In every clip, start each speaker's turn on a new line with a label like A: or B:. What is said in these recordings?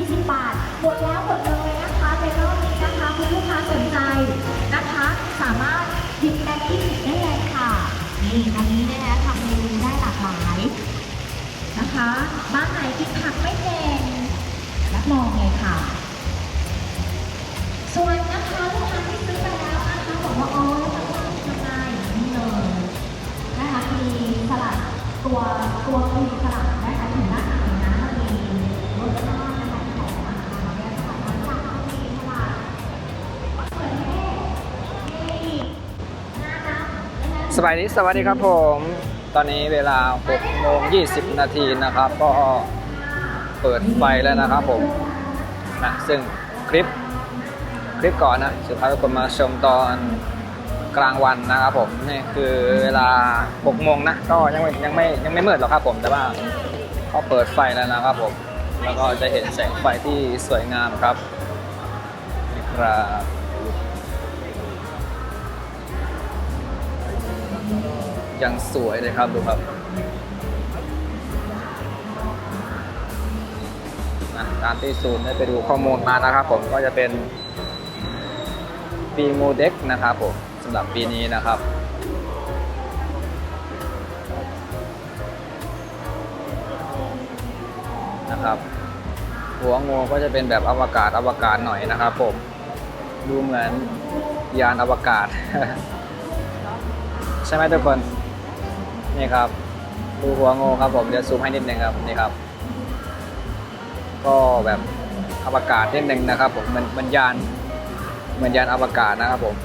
A: 20 บาท หมดแล้วหมดเลยนะคะในรอบนี้นะคะคุณลูกค้าสนใจนะคะ สามารถหยิบแบงค์ที่10ได้เลยค่ะ นี่อันนี้เนี่ยนะทำเมนูได้หลากหลายนะคะ บ้านไหนกินผักไม่เก่งรับรองเลยค่ะ บายดีส
B: วัสดีครับผม ตอนนี้เวลา6โมง20 นาทีนะครับ ก็เปิดไฟแล้วนะครับผมนะซึ่งคลิปคลิปก่อนนะสุดท้ายทุกคนมาชมตอนกลางวันนะครับผมนี่คือเวลา6โมงนะก็ยังไม่ยังไม่ยังไม่มืดหรอกครับผมแต่ว่าเขาเปิดไฟแล้วนะครับผมแล้วก็จะเห็นแสงไฟที่สวยงามครับนี่ครับ ยังสวยเลยครับดูครับตามที่ศูนย์ได้ไปดูข้อมูลมานะครับ ผมก็จะเป็นปีโมเด็กนะครับผมสำหรับปีนี้นะครับนะครับ หัวงูก็จะเป็นแบบอวกาศอวกาศหน่อยนะครับผมดูเหมือนยานอวกาศ ใช่ไหมทุกคน นี่ครับดูหัวงูครับผมเดี๋ยวซูมให้นิดนึงครับนี่ครับ ก็แบบอวกาศนิดนึงนะครับ ผมมันมันยานเหมือนยานอวกาศนะครับผม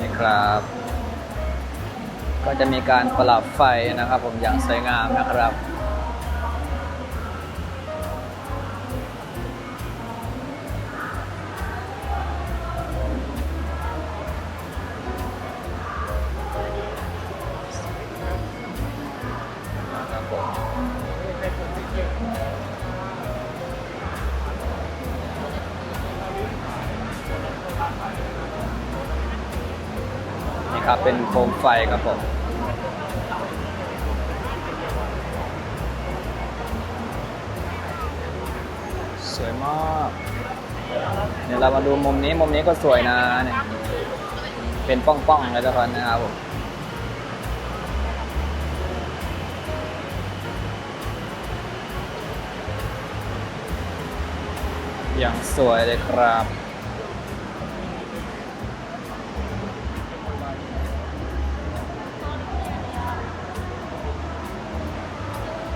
B: นี่ครับ ก็จะมีการประดับไฟนะครับ ผมอย่างสวยงามนะครับครับผมนี่ครับเป็นโคมไฟครับผม สวยมากเดี๋ยวเรามาดูมุมนี้มุมนี้ก็สวยนะเนี่ยเป็นป้องๆเลยทุกคนนะครับผมอย่างสวยเลยครับ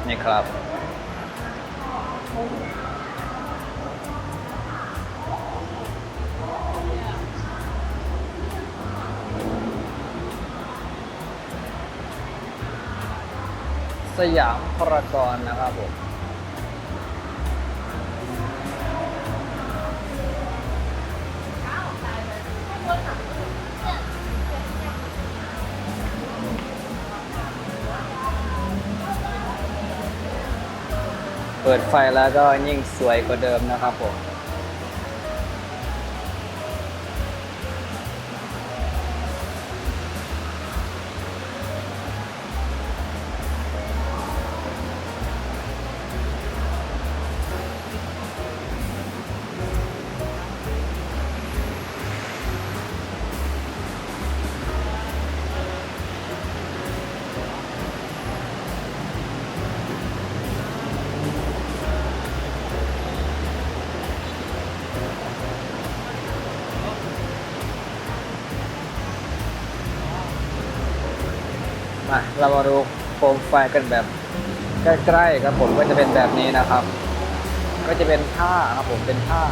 B: นี่ครับ สยามพารากอนนะครับผมเปิดไฟแล้วก็ยิ่งสวยกว่าเดิมนะครับผม เรามาดูโคมไฟกันแบบใกล้ๆครับผมก็จะเป็นแบบนี้นะครับ ก็จะเป็นผ้าครับผมเป็นผ้า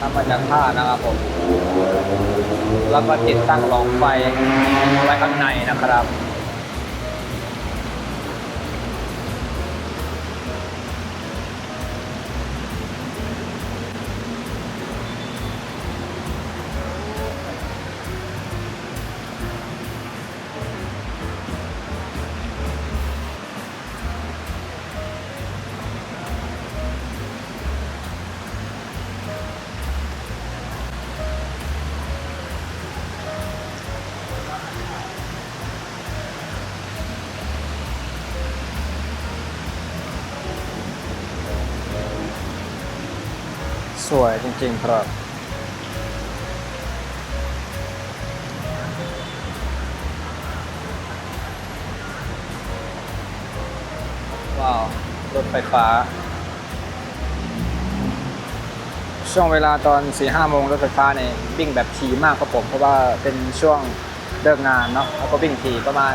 B: ทำมาจากผ้านะครับผม แล้วก็ติดตั้งหลอดไฟไว้ข้างในนะครับ สวยจริงๆครับ ว้าว รถไฟฟ้า ช่วงเวลาตอน4ี่ห้าโมงรถไฟฟ้าเนี่ยวิ่งแบบถี่มากครับผม เพราะว่าเป็นช่วงเลิกงานเนาะแล้วก็วิ่งถี่ประมาณ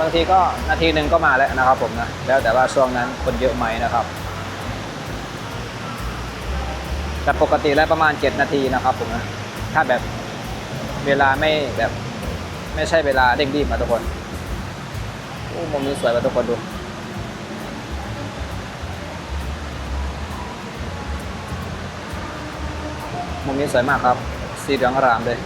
B: บางทีก็นาทีหนึ่งก็มาแล้วนะครับผมนะ แล้วแต่ว่าช่วงนั้นคนเยอะไหมนะครับ แต่ปกติแล้วประมาณ 7 นาทีนะครับผมนะถ้าแบบเวลาไม่แบบไม่ใช่เวลาเร่งรีบนะทุกคนโอ้มุมนี้สวยมาทุกคนดูมุมนี้สวยมากครับ สีเหลืองอารามเลย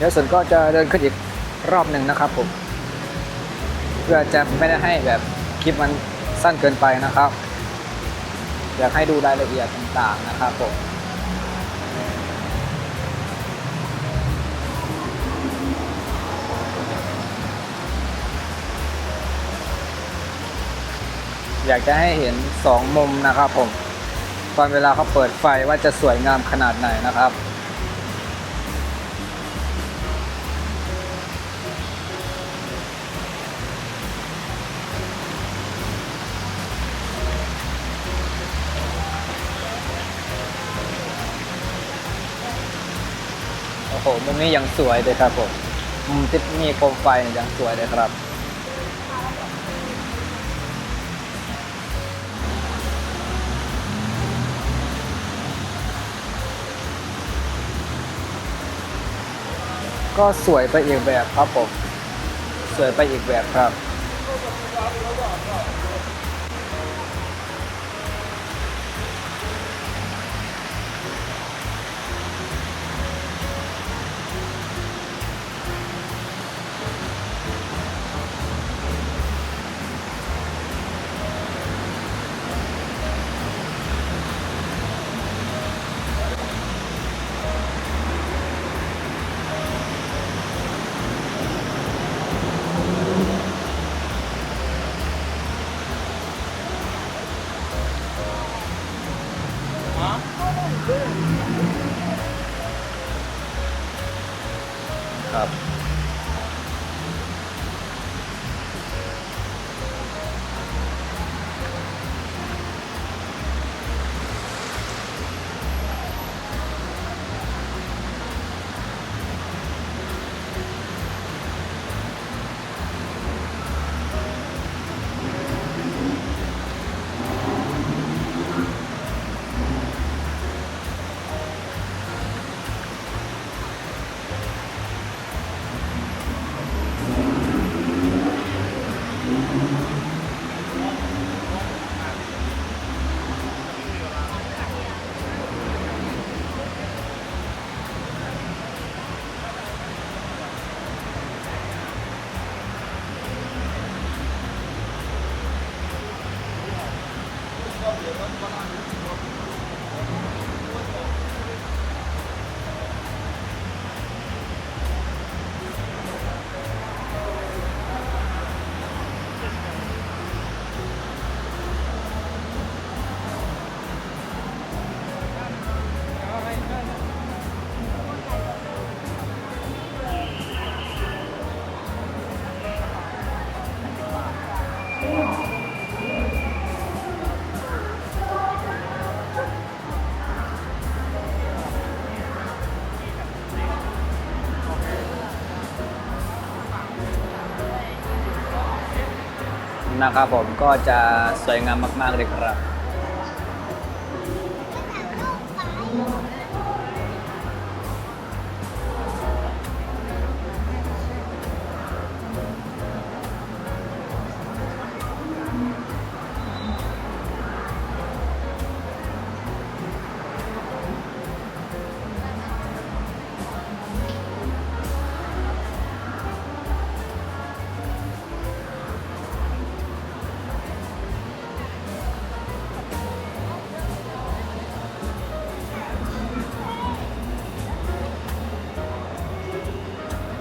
B: เดี๋ยวส่วนก็จะเดินขึ้นอีกรอบหนึ่งนะครับผมเพื่อจะไม่ได้ให้แบบคลิปมันสั้นเกินไปนะครับอยากให้ดูรายละเอียดต่างๆนะครับผมอยากจะให้เห็นสองมุมนะครับผม ตอนเวลาเขาเปิดไฟว่าจะสวยงามขนาดไหนนะครับ โอ้โหมุมนี้ยังสวยเลยครับผมมุมที่มีโคมไฟยังสวยเลยครับก็สวยไปอีกแบบครับผม สวยไปอีกแบบครับ ครับ นะครับผมก็จะสวยงามมากๆเลยครับ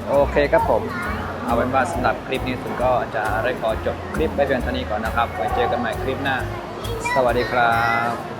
B: โอเคครับผม เอาเป็นว่าสำหรับคลิปนี้ผมก็จะได้ขอจบคลิปไปเพียงเท่านี้ก่อนนะครับไว้เจอกันใหม่คลิปหน้า สวัสดีครับ